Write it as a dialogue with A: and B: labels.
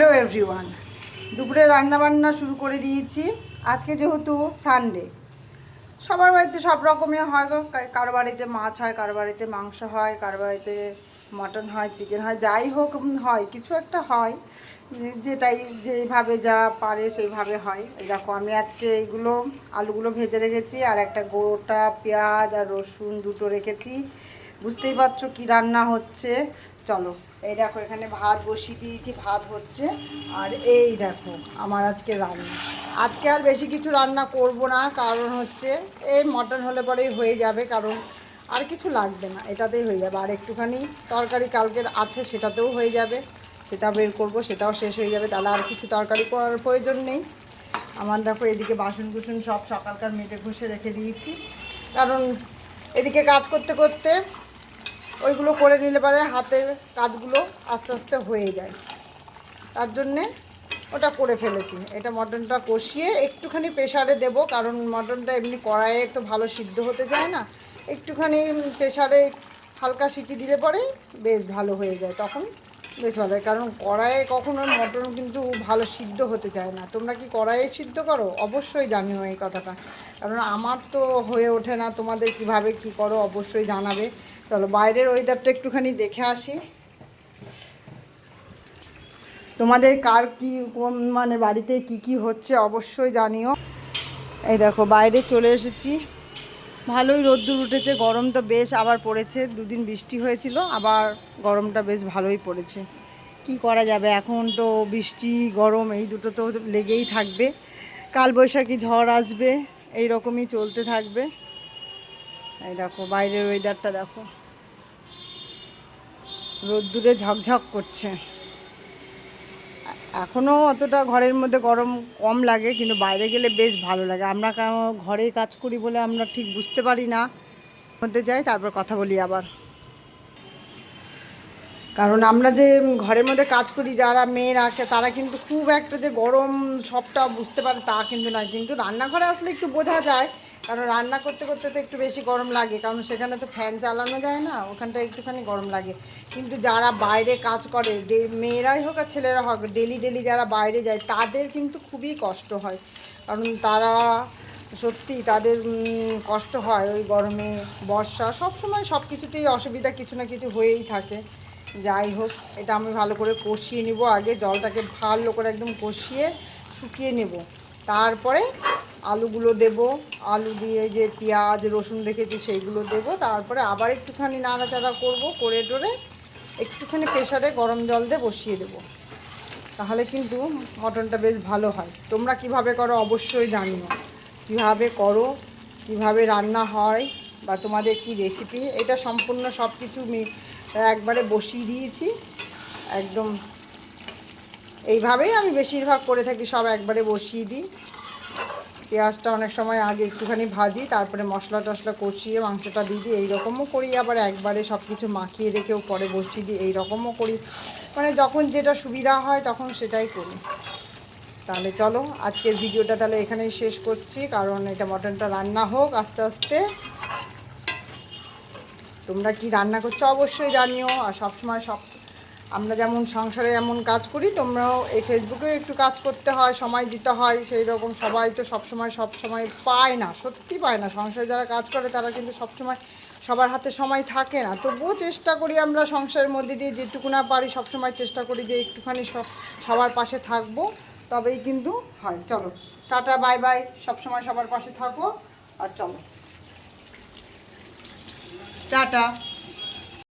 A: Hello everyone. দুপুরে রান্না বান্না শুরু করে দিয়েছি। আজকে যেহেতু সানডে সবার বাড়িতে সব রকমের হয়। কারও বাড়িতে মাছ হয়, কারও বাড়িতে মাংস হয়, কারও বাড়িতে মটন হয়, চিকেন হয়, যাই হোক হয়, কিছু একটা হয়। যেটাই যেভাবে যা পারে সেইভাবে হয়। দেখো, আমি আজকে এইগুলো আলুগুলো ভেজে রেখেছি, আর একটা গোটা পেঁয়াজ আর রসুন দুটো রেখেছি। বুঝতেই পারছ কী রান্না হচ্ছে? চলো। এই দেখো, এখানে ভাত বসিয়ে দিয়েছি, ভাত হচ্ছে। আর এই দেখো, আমার আজকে রান্না। আজকে আর বেশি কিছু রান্না করব না, কারণ হচ্ছে এই মটন হলে পরেই হয়ে যাবে, কারণ আর কিছু লাগবে না, এটাতেই হয়ে যাবে। আর একটুখানি তরকারি কালকের আছে, সেটাতেও হয়ে যাবে। সেটা বের করব, সেটাও শেষ হয়ে যাবে, তাহলে আর কিছু তরকারি করার প্রয়োজন নেই। আমার দেখো, এদিকে বাসন কুসন সব সকালকার মেজে ঘষে রেখে দিয়েছি। কারণ এদিকে কাজ করতে করতে ওইগুলো করে নিলে পরে হাতের কাজগুলো আস্তে আস্তে হয়ে যায়। তার জন্যে ওটা করে ফেলেছি। এটা মটনটা কষিয়ে একটুখানি প্রেশারে দেব, কারণ মটনটা এমনি কড়াইয়ে তো ভালো সিদ্ধ হতে যায় না। একটুখানি প্রেশারে হালকা সিটি দিলে পরে বেশ ভালো হয়ে যায়, তখন বেশ ভালো হয়। কারণ কড়াইয়ে কখনো মটন কিন্তু ভালো সিদ্ধ হতে চায় না। তোমরা কি কড়াইয়ে সিদ্ধ করো? অবশ্যই জানিও এই কথাটা। কারণ আমার তো হয়ে ওঠে না, তোমাদের কীভাবে কি করো অবশ্যই জানাবে। চলো, বাইরের ওয়েদারটা একটুখানি দেখে আসি। তোমাদের কার কি কোন মানে বাড়িতে কি কি হচ্ছে অবশ্যই জানিও। এই দেখো, বাইরে চলে এসেছি। ভালোই রোদ্দুর উঠেছে, গরম তো বেশ আবার পড়েছে, দুদিন বৃষ্টি হয়েছিল, আবার গরমটা বেশ ভালোই পড়েছে। কি করা যাবে, এখন তো বৃষ্টি, গরম, এই দুটো তো লেগেই থাকবে। কাল বৈশাখী ঝড় আসবে এই রকমই চলতে থাকবে। এই দেখো, বাইরের ওয়েদারটা দেখো। রোদ্দুরে ঝকঝক করছে। এখনও অতটা ঘরের মধ্যে গরম কম লাগে, কিন্তু বাইরে গেলে বেশ ভালো লাগে। আমরা ঘরে কাজ করি বলে আমরা ঠিক বুঝতে পারি না। মধ্যে যাই, তারপর কথা বলি আবার। কারণ আমরা যে ঘরের মধ্যে কাজ করি, যারা মেয়েরা, তারা কিন্তু খুব একটা যে গরম সবটা বুঝতে পারে তা কিন্তু নয়। কিন্তু রান্নাঘরে আসলে একটু বোঝা যায় কারণ রান্না করতে করতে তো একটু বেশি গরম লাগে, কারণ সেখানে তো ফ্যান চালানো যায় না, ওখানটা একটুখানি গরম লাগে। কিন্তু যারা বাইরে কাজ করে মেয়েরাই হোক আর ছেলেরা হোক ডেলি ডেলি যারা বাইরে যায়, তাদের কিন্তু খুবই কষ্ট হয়। কারণ তারা সত্যি তাদের কষ্ট হয় ওই গরমে, বর্ষা সব সময় সব কিছুতেই অসুবিধা কিছু না কিছু হয়েই থাকে। যাই হোক, এটা আমি ভালো করে কষিয়ে নিব আগে, জলটাকে ভালো করে একদম কষিয়ে শুকিয়ে নেব। তারপরে আলুগুলো দেব। আলু দিয়ে যে পেঁয়াজ, রসুন রেখেছি সেইগুলো দেব। তারপরে আবার একটুখানি নাড়াচাড়া করব, করে টোরে একটুখানি প্রেশারে গরম জল দিয়ে বসিয়ে দেবো। তাহলে কিন্তু মটনটা বেশ ভালো হয়। তোমরা কীভাবে করো অবশ্যই জানিও। কীভাবে করো, কীভাবে রান্না হয় বা তোমাদের কি রেসিপি এটা সম্পূর্ণ সব কিছু একবারে বসিয়ে দিয়েছি। একদম এইভাবেই আমি বেশিরভাগ করে থাকি, সব একবারে বসিয়ে দিই। পেঁয়াজটা অনেক সময় আগে একটুখানি ভাজি, তারপরে মশলা টশলা কষিয়ে, মাংসটা দিয়ে দিই এইরকমও করি। আবার একবারে সব কিছু মাখিয়ে রেখেও পরে বসিয়ে দিই এইরকমও করি। মানে যখন যেটা সুবিধা হয় তখন সেটাই করি। তাহলে চলো, আজকের ভিডিওটা তাহলে এখানেই শেষ করছি, কারণ এটা মটনটা রান্না হোক আস্তে আস্তে। তোমরা কি রান্না করছ অবশ্যই জানিও, আর সবসময় সব আমরা যেমন সংসারে এমন কাজ করি, তোমরাও এই ফেসবুকেও একটু কাজ করতে হয়, সময় দিতে হয়, সেই রকম সবাই তো সব সময় সব সময় পায় না, সত্যি পায় না। সংসারে যারা কাজ করে, তারা কিন্তু সব সময় সবার হাতে সময় থাকে না। তবুও চেষ্টা করি আমরা সংসারের মধ্যে দিয়ে যেটুকু না পারি সব সময় চেষ্টা করি যে একটুখানি সবার পাশে থাকব। তবেই কিন্তু হয়। চলো, টাটা, বাই বাই। সব সময় সবার পাশে থাকো, আর চলো। টাটা।